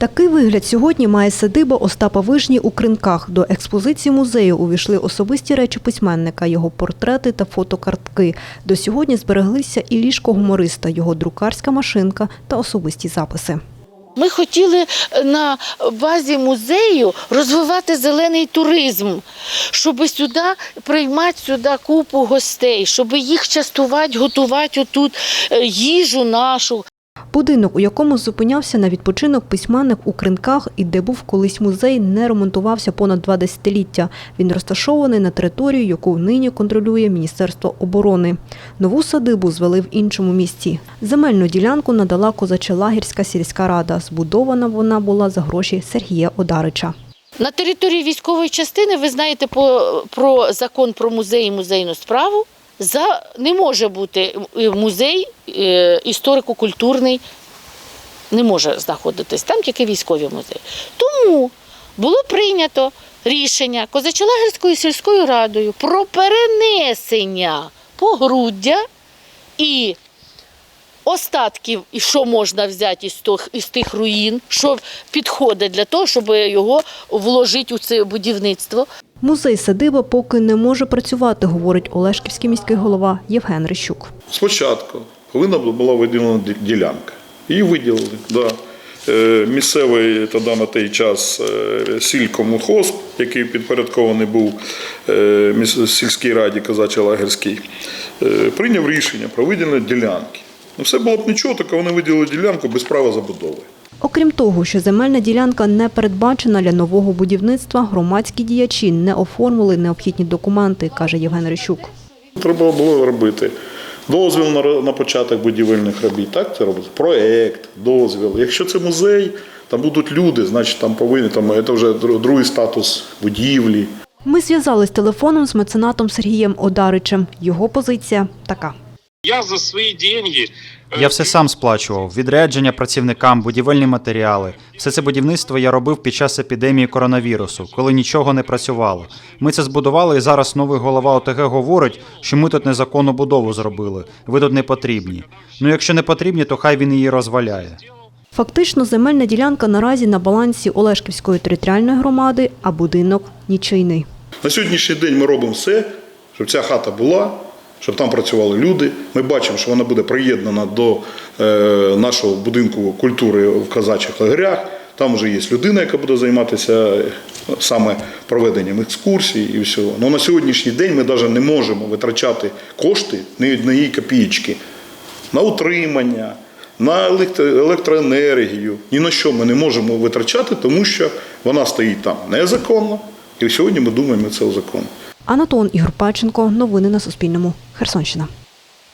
Такий вигляд сьогодні має садиба Остапа Вижні у Кринках. До експозиції музею увійшли особисті речі письменника, його портрети та фотокартки. До сьогодні збереглися і ліжко гумориста, його друкарська машинка та особисті записи. Ми хотіли на базі музею розвивати зелений туризм, щоб сюди приймати сюди купу гостей, щоб їх частувати, готувати отут е, їжу нашу. Будинок, у якому зупинявся на відпочинок письменник у Кринках і де був колись музей, не ремонтувався понад два десятиліття. Він розташований на території, яку нині контролює Міністерство оборони. Нову садибу звели в іншому місці. Земельну ділянку надала Козачелагірська сільська рада. Збудована вона була за гроші Сергія Одарича. На території військової частини ви знаєте про закон про музей і музейну справу. За не може бути музей е, історико-культурний, не може знаходитись там тільки військові музеї. Тому було прийнято рішення Козачелагерською сільською радою про перенесення погруддя і остатків, і що можна взяти із тих, із тих руїн, що підходить для того, щоб його вложити у це будівництво. Музей садиба поки не може працювати, говорить Олешківський міський голова Євген Рищук. Спочатку повинна була виділена ділянка. Її виділили. Да. Е, Місцевий тоді на той час е, сількомухоз, який підпорядкований був е, сільській раді Козачий Лагерський, е, прийняв рішення про виділення ділянки. Ну, все було б нічого, тільки вони виділили ділянку без права забудови. Окрім того, що земельна ділянка не передбачена для нового будівництва, громадські діячі не оформили необхідні документи, каже Євген Рищук. Треба було робити дозвіл на, початок будівельних робіт. Так це робиться? Проект, дозвіл. Якщо це музей, там будуть люди, значить там повинні там це вже другий статус будівлі. Ми зв'язались телефоном з меценатом Сергієм Одаричем. Його позиція така. Я за свої деньги. е, Я все сам сплачував: відрядження працівникам, будівельні матеріали. Все це будівництво я робив під час епідемії коронавірусу, коли нічого не працювало. Ми це збудували, і зараз новий голова ОТГ говорить, що ми тут незаконну будову зробили. Ви тут не потрібні. Ну якщо не потрібні, то хай він її розваляє. Фактично, земельна ділянка наразі на балансі Олешківської територіальної громади, а будинок нічийний. На сьогоднішній день ми робимо все, щоб ця хата була, щоб там працювали люди. Ми бачимо, що вона буде приєднана до е, нашого будинку культури в казачих лагерях. Там вже є людина, яка буде займатися е, саме проведенням екскурсій і всього. Але на сьогоднішній день ми навіть не можемо витрачати кошти ні однієї копієчки на утримання, на електроенергію. Ні на що ми не можемо витрачати, тому що вона стоїть там незаконно. І сьогодні ми думаємо це законно. Анатон Ігор Паченко. Новини на Суспільному. Херсонщина.